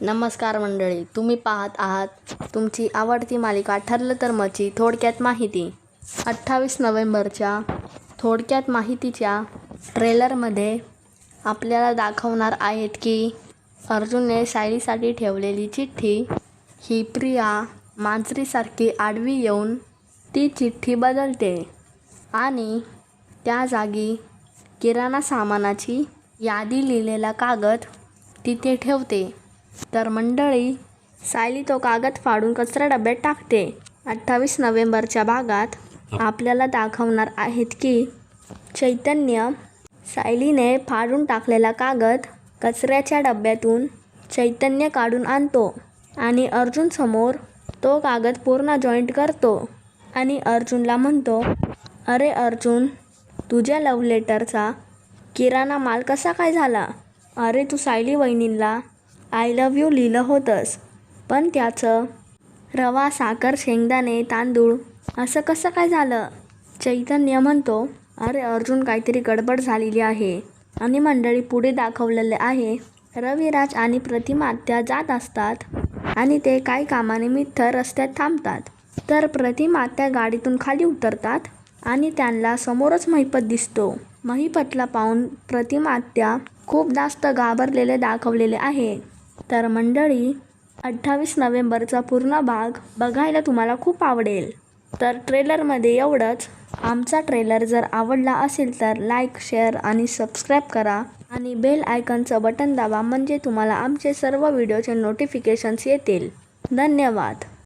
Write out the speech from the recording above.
नमस्कार मंडळी तुम्ही पाहत आहात तुमची आवडती मालिका ठरलं तर मची थोडक्यात माहिती. अठ्ठावीस नोव्हेंबरच्या थोडक्यात माहितीच्या ट्रेलरमध्ये आपल्याला दाखवणार आहेत की अर्जुनने सायलीसाठी ठेवलेली चिठ्ठी ही प्रिया मांजरीसारखी आडवी येऊन ती चिठ्ठी बदलते आणि त्या जागी किराणा सामानाची यादी लिहिलेला कागद तिथे ठेवते. तर मंडळी सायली तो कागद फाडून कचरा डब्यात टाकते. अठ्ठावीस नोव्हेंबरच्या भागात आपल्याला दाखवणार आहेत की चैतन्य सायलीने फाडून टाकलेला कागद कचऱ्याच्या डब्यातून चैतन्य काढून आणतो आणि अर्जुनसमोर तो कागद पूर्ण जॉईंट करतो आणि अर्जुनला म्हणतो अरे अर्जुन तुझ्या लव्ह लेटरचा किराणा माल कसा काय झाला? अरे तू सायली वहिनींला आय लव्ह यू लिहिलं होतंस. पण त्याचं रवा साखर शेंगदाणे तांदूळ असं कसं काय झालं? चैतन्य म्हणतो अरे अर्जुन काहीतरी गडबड झालेली आहे आणि मंडळी पुढे दाखवलेले आहे. रविराज आणि प्रतिमा त्या जात असतात आणि ते काही कामानिमित्त रस्त्यात थांबतात. तर प्रतिमा त्या गाडीतून खाली उतरतात आणि त्यांना समोरच महिपत दिसतो. महिपतला पाहून प्रतिमात्या खूप जास्त घाबरलेले दाखवलेले आहे. तर मंडळी अठ्ठावीस नोव्हेंबरचा पूर्ण भाग बघायला तुम्हाला खूप आवडेल. तर ट्रेलरमध्ये एवढंच. आमचा ट्रेलर जर आवडला असेल तर लाईक शेअर आणि सबस्क्राईब करा आणि बेल आयकनचं बटन दाबा म्हणजे तुम्हाला आमचे सर्व व्हिडिओचे नोटिफिकेशन्स येतील. धन्यवाद.